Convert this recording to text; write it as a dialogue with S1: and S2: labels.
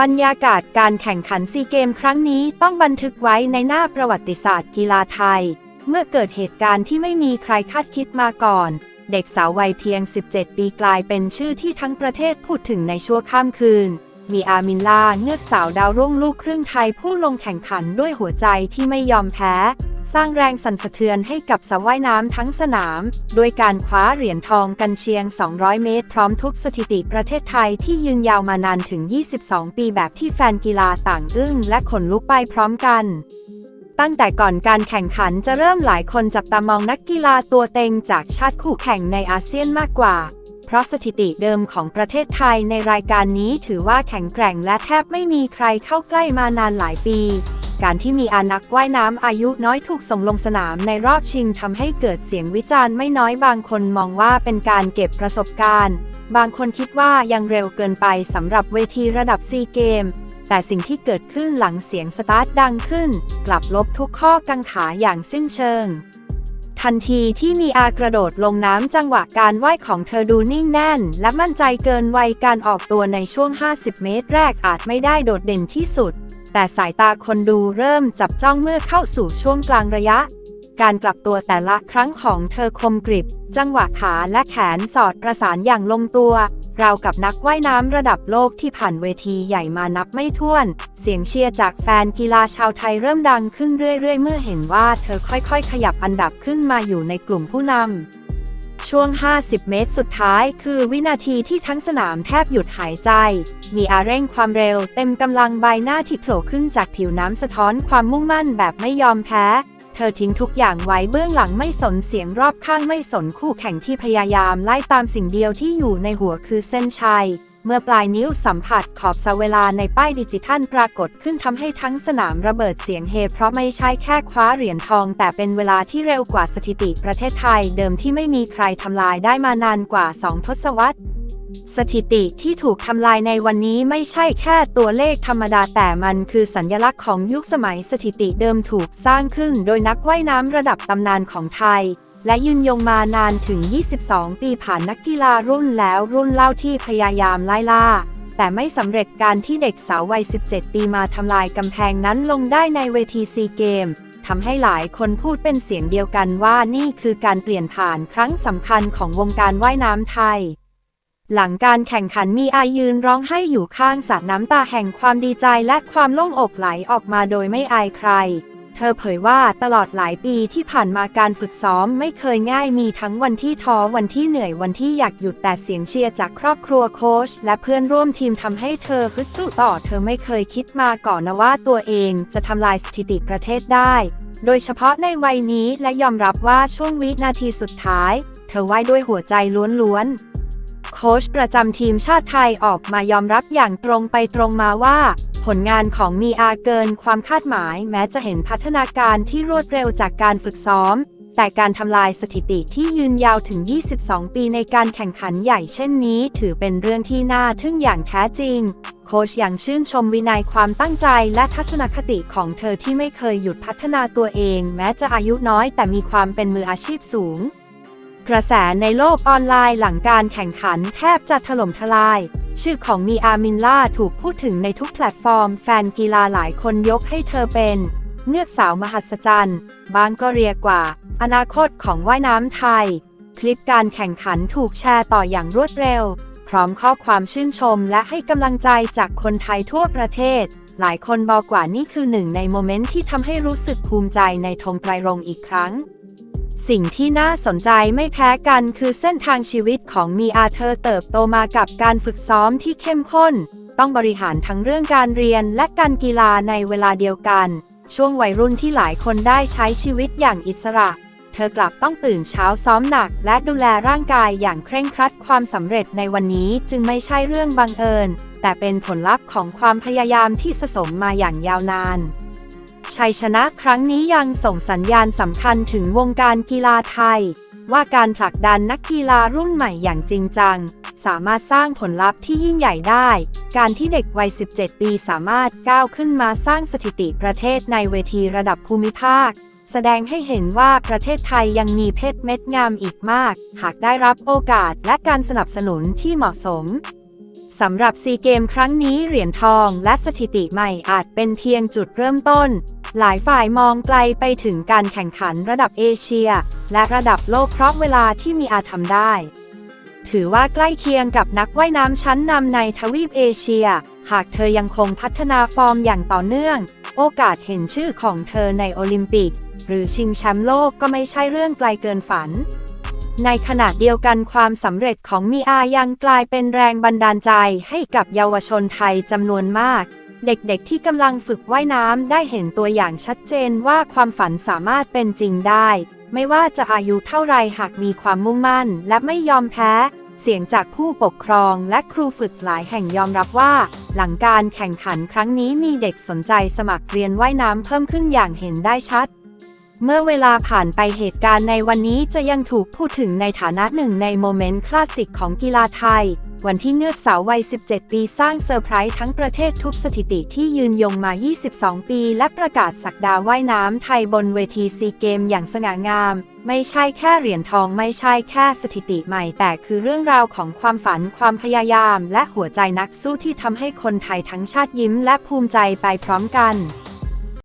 S1: บรรยากาศการแข่งขันซีเกมครั้งนี้ต้องบันทึกไว้ในหน้าประวัติศาสตร์กีฬาไทย เมื่อเกิดเหตุการณ์ที่ไม่มีใครคาดคิดมาก่อน เด็กสาววัยเพียง 17 ปีกลายเป็นชื่อที่ทั้งประเทศพูดถึงในชั่วข้ามคืน มีอามินลาเงือกสาวดาวรุ่งลูกครึ่งไทยผู้ลงแข่งขันด้วยหัวใจที่ไม่ยอมแพ้ สร้างแรงสั่นสะเทือนให้กับสาวว่ายน้ำทั้งสนาม โดยการคว้าเหรียญทองกันเชียง 200 เมตร พร้อมทุบสถิติประเทศไทยที่ยืนยาวมานานถึง 22 ปีแบบที่แฟนกีฬาต่างอึ้งและขนลุกไปพร้อมกันตั้งแต่ก่อนการแข่งขันจะเริ่มหลายคนจับตามองนักกีฬาตัวเต็งจากชาติคู่แข่งในอาเซียนมากกว่า เพราะสถิติเดิมของประเทศไทยในรายการนี้ถือว่าแข็งแกร่งและแทบไม่มีใครเข้าใกล้มานานหลายปี การที่มีอานักว่ายน้ำอายุน้อยถูกส่งลงสนามในรอบชิงทำให้เกิดเสียงวิจารณ์ไม่น้อยบางคนมองว่าเป็นการเก็บประสบการณ์ บางคนคิดว่ายังเร็วเกินไปสำหรับเวทีระดับซีเกม แต่สิ่งที่เกิดขึ้นหลังเสียงสตาร์ทดังขึ้น กลับลบทุกข้อกังขาอย่างสิ้นเชิงทันทีที่มีอากระโดดลงน้ำจังหวะการว่ายของเธอดูนิ่งแน่น และมั่นใจเกินวัยการออกตัวในช่วง 50 เมตรแรกอาจไม่ได้โดดเด่นที่สุด แต่สายตาคนดูเริ่มจับจ้องเมื่อเข้าสู่ช่วงกลางระยะ การกลับตัวแต่ละครั้งของเธอคมกริบ จังหวะขาและแขนสอดประสานอย่างลงตัว ราวกับนักว่ายน้ำระดับโลกที่ผ่านเวทีใหญ่มานับไม่ถ้วน เสียงเชียร์จากแฟนกีฬาชาวไทยเริ่มดังขึ้นเรื่อยๆ เมื่อเห็นว่าเธอค่อยๆ ขยับอันดับขึ้นมาอยู่ในกลุ่มผู้นำ ช่วง 50 เมตรสุดท้ายคือวินาทีที่ทั้งสนามแทบหยุดหายใจ มีอาเร่งความเร็วเต็มกำลังใบหน้าที่โผล่ขึ้นจากผิวน้ำสะท้อนความมุ่งมั่นแบบไม่ยอมแพ้ เธอทิ้งทุกอย่างไว้เบื้องหลังไม่สนเสียงรอบข้างไม่สนคู่แข่งที่พยายามไล่ตามสิ่งเดียวที่อยู่ในหัวคือเส้นชัย เมื่อปลายนิ้วสัมผัสขอบสเวลาในป้ายดิจิทัลปรากฏขึ้นทำให้ทั้งสนามระเบิดเสียงเฮ เพราะไม่ใช่แค่คว้าเหรียญทอง แต่เป็นเวลาที่เร็วกว่าสถิติประเทศไทย เดิมที่ไม่มีใครทำลายได้มานานกว่า 2 ทศวรรษ สถิติที่ถูกทำลายในวันนี้ไม่ใช่แค่ตัวเลขธรรมดาแต่มันคือสัญลักษณ์ของยุคสมัยสถิติเดิมถูกสร้างขึ้นโดยนักว่ายน้ำระดับตำนานของไทย และยืนยงมานานถึง 22 ปีผ่านนักกีฬารุ่นแล้วรุ่นเล่าที่พยายามไล่ล่า แต่ไม่สำเร็จการที่เด็กสาววัย 17 ปีมาทำลายกำแพงนั้นลงได้ในเวทีซีเกมทำให้หลายคนพูดเป็นเสียงเดียวกันว่านี่คือการเปลี่ยนผ่านครั้งสำคัญของวงการว่ายน้ำไทย หลังการแข่งขันมีอายืนร้องไห้อยู่ข้างสระน้ำตาแห่งความดีใจและความโล่งอกไหลออกมาโดยไม่อายใคร เธอเผยว่าตลอดหลายปีที่ผ่านมาการฝึกซ้อมไม่เคยง่ายมีทั้งวันที่ท้อวันที่เหนื่อยวันที่อยากหยุดแต่เสียงเชียร์จากครอบครัวโค้ชและเพื่อนร่วมทีมทำให้เธอฮึดสู้ต่อ เธอไม่เคยคิดมาก่อนนะว่าตัวเองจะทำลายสถิติประเทศได้โดยเฉพาะในวัยนี้และยอมรับว่าช่วงวินาทีสุดท้าย เธอว่ายด้วยหัวใจล้วนๆ โค้ชประจำทีมชาติไทยออกมายอมรับอย่างตรงไปตรงมาว่า ผลงานของมีอาเกินความคาดหมาย แม้จะเห็นพัฒนาการที่รวดเร็วจากการฝึกซ้อม แต่การทำลายสถิติที่ยืนยาวถึง 22 ปีในการแข่งขันใหญ่เช่นนี้ ถือเป็นเรื่องที่น่าทึ่งอย่างแท้จริง โค้ชยังชื่นชมวินัยความตั้งใจและทัศนคติของเธอที่ไม่เคยหยุดพัฒนาตัวเอง แม้จะอายุน้อยแต่มีความเป็นมืออาชีพสูง กระแสในโลกออนไลน์หลังการแข่งขันแทบจะถล่มทลาย ชื่อของมีอามินล่าถูกพูดถึงในทุกแพลตฟอร์ม แฟนกีฬาหลายคนยกให้เธอเป็น เงือกสาวมหัศจรรย์ บางก็เรียกว่า อนาคตของว่ายน้ำไทย คลิปการแข่งขันถูกแชร์ต่ออย่างรวดเร็ว พร้อมข้อความชื่นชมและให้กำลังใจจากคนไทยทั่วประเทศ หลายคนบอกว่านี่คือหนึ่งในโมเมนต์ที่ทำให้รู้สึกภูมิใจในธงไตรรงอีกครั้ง สิ่งที่น่าสนใจไม่แพ้กันคือเส้นทางชีวิตของมีอาเธอเติบโตมากับการฝึกซ้อมที่เข้มข้น ต้องบริหารทั้งเรื่องการเรียนและการกีฬาในเวลาเดียวกัน ช่วงวัยรุ่นที่หลายคนได้ใช้ชีวิตอย่างอิสระ เธอกลับต้องตื่นเช้าซ้อมหนัก และดูแลร่างกายอย่างเคร่งครัดความสำเร็จในวันนี้จึงไม่ใช่เรื่องบังเอิญ แต่เป็นผลลัพธ์ของความพยายามที่สะสมมาอย่างยาวนาน ชัยชนะครั้งนี้ยังส่งสัญญาณสำคัญถึงวงการกีฬาไทย ว่าการผลักดันนักกีฬารุ่นใหม่อย่างจริงจัง สามารถสร้างผลลัพธ์ที่ยิ่งใหญ่ได้ การที่เด็กวัย 17 ปีสามารถก้าวขึ้นมาสร้างสถิติประเทศในเวทีระดับภูมิภาค แสดงให้เห็นว่าประเทศไทยยังมีเพชรเม็ดงามอีกมาก หากได้รับโอกาสและการสนับสนุนที่เหมาะสมสำหรับซีเกมครั้งนี้เหรียญทองและสถิติใหม่อาจเป็นเพียงจุดเริ่มต้น หลายฝ่ายมองไกลไปถึงการแข่งขันระดับเอเชีย และระดับโลกเพราะเวลาที่มีอาจทำได้ ถือว่าใกล้เคียงกับนักว่ายน้ำชั้นนำในทวีปเอเชีย หากเธอยังคงพัฒนาฟอร์มอย่างต่อเนื่อง โอกาสเห็นชื่อของเธอในโอลิมปิก หรือชิงแชมป์โลกก็ไม่ใช่เรื่องไกลเกินฝันในขณะเดียวกันความสำเร็จของมีอายังกลายเป็นแรงบันดาลใจให้กับเยาวชนไทยจำนวนมาก เด็กๆที่กำลังฝึกว่ายน้ำได้เห็นตัวอย่างชัดเจนว่าความฝันสามารถเป็นจริงได้ ไม่ว่าจะอายุเท่าไรหากมีความมุ่งมั่น และไม่ยอมแพ้ เสียงจากผู้ปกครองและครูฝึกหลายแห่งยอมรับว่า หลังการแข่งขันครั้งนี้มีเด็กสนใจสมัครเรียนว่ายน้ำเพิ่มขึ้นอย่างเห็นได้ชัด เมื่อเวลาผ่านไปเหตุการณ์ในวันนี้จะยังถูกพูดถึงในฐานะหนึ่งในโมเมนต์คลาสสิกของกีฬาไทย วันที่เงือกสาววัย 17 ปีสร้างเซอร์ไพรส์ทั้งประเทศทุบสถิติที่ยืนยงมา 22 ปี และประกาศสักดาว่ายน้ำไทยบนเวทีซีเกมอย่างสง่างาม ไม่ใช่แค่เหรียญทองไม่ใช่แค่สถิติใหม่ แต่คือเรื่องราวของความฝันความพยายาม และหัวใจนักสู้ที่ทำให้คนไทยทั้งชาติยิ้มและภูมิใจไปพร้อมกัน